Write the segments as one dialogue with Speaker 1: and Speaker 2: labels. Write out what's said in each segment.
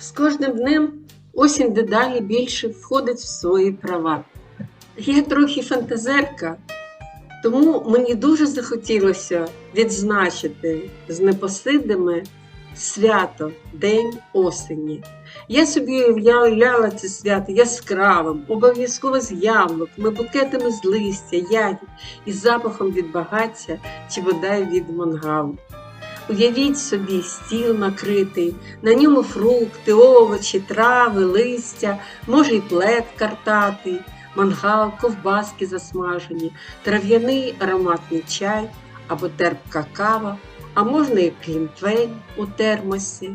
Speaker 1: З кожним днем осінь дедалі більше входить в свої права. Я трохи фантазерка, тому мені дуже захотілося відзначити з непосидами свято День осені. Я собі уявляла це свято яскравим, обов'язково з яблуками, букетами з листя, ягід і запахом від багаття чи бодай від мангалу. Уявіть собі стіл накритий, на ньому фрукти, овочі, трави, листя, може й плед картатий, мангал, ковбаски засмажені, трав'яний ароматний чай або терпка кава, а можна і клінтвейн у термосі.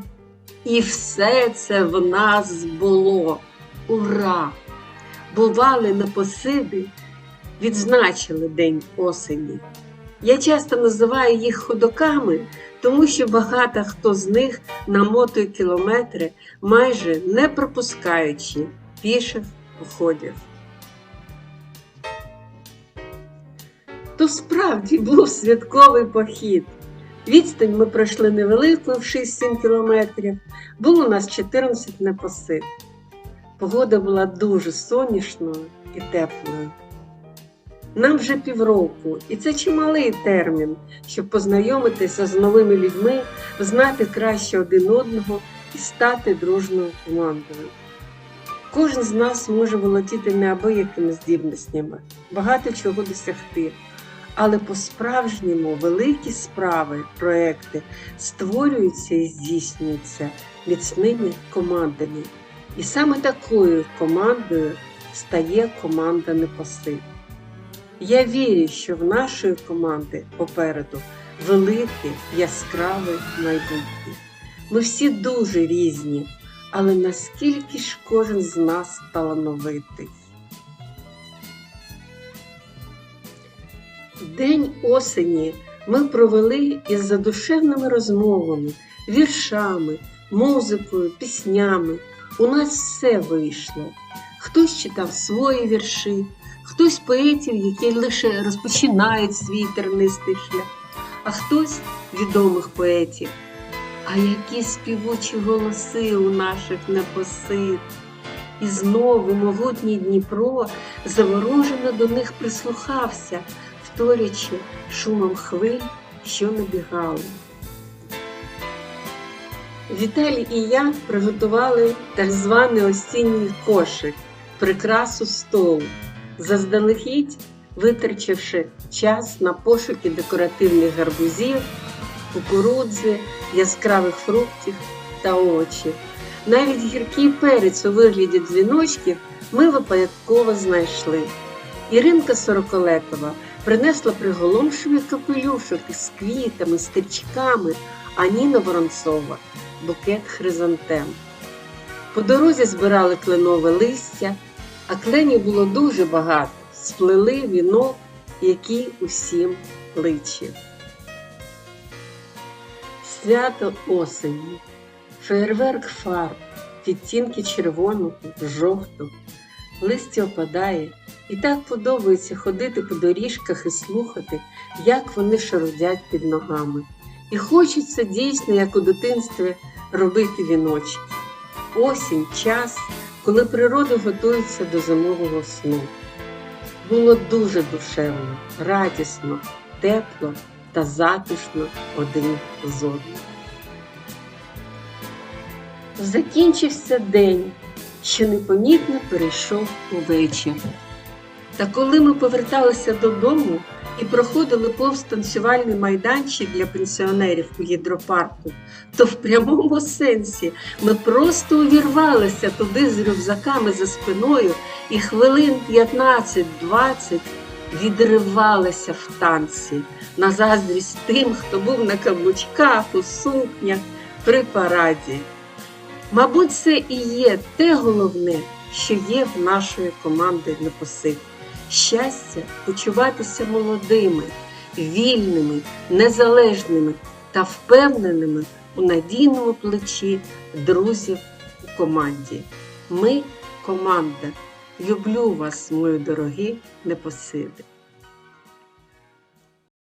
Speaker 1: І все це в нас було. Ура! Бували на посиди, відзначили День осені. Я часто називаю їх ходоками, тому що багато хто з них намотує кілометри, майже не пропускаючи піших походів. То справді був святковий похід. Відстань ми пройшли невелику в 6-7 кілометрів. Було нас 14 непосид. Погода була дуже сонячною і теплою. Нам вже півроку, і це чималий термін, щоб познайомитися з новими людьми, знати краще один одного і стати дружною командою. Кожен з нас може володіти неабиякими здібностями, багато чого досягти. Але по-справжньому великі справи, проекти створюються і здійснюються міцними командами. І саме такою командою стає команда Непосид. Я вірю, що в нашої команди попереду велике, яскраве майбутнє. Ми всі дуже різні, але наскільки ж кожен з нас талановитий. День осені ми провели із задушевними розмовами, віршами, музикою, піснями. У нас все вийшло. Хтось читав свої вірші, хтось поетів, які лише розпочинають свій тернистий шлях, а хтось відомих поетів. А які співучі голоси у наших непосид. І знову могутній Дніпро заворожено до них прислухався, вторячи шумом хвиль, що набігали. Віталій і я приготували так званий осінній кошик, прикрасу столу, заздалегідь витрачивши час на пошуки декоративних гарбузів, кукурудзи, яскравих фруктів та овочів. Навіть гіркий перець у вигляді дзвіночків ми випадково знайшли. Іринка Сороколетова принесла приголомшивий капелюшок із квітами, стрічками, а Ніна Воронцова букет хризантем. По дорозі збирали кленове листя, а кленів було дуже багато, сплели вінок, який усім личив. Свято осені, феєрверк фарб, відтінки червоного, жовтого, листя опадає, і так подобається ходити по доріжках і слухати, як вони шарудять під ногами. І хочеться дійсно, як у дитинстві, робити віночки. Осінь час, коли природа готується до зимового сну. Було дуже душевно, радісно, тепло та затишно один з одним. Закінчився день, що непомітно перейшов у вечір. Та коли ми поверталися додому і проходили повз танцювальний майданчик для пенсіонерів у гідропарку, то в прямому сенсі ми просто увірвалися туди з рюкзаками за спиною і хвилин 15-20 відривалися в танці на заздрість тим, хто був на каблучках, у сукнях, при параді. Мабуть, це і є те головне, що є в нашої команди непосид. Щастя почуватися молодими, вільними, незалежними та впевненими у надійному плечі друзів у команді. Ми команда. Люблю вас, мої дорогі непосиди.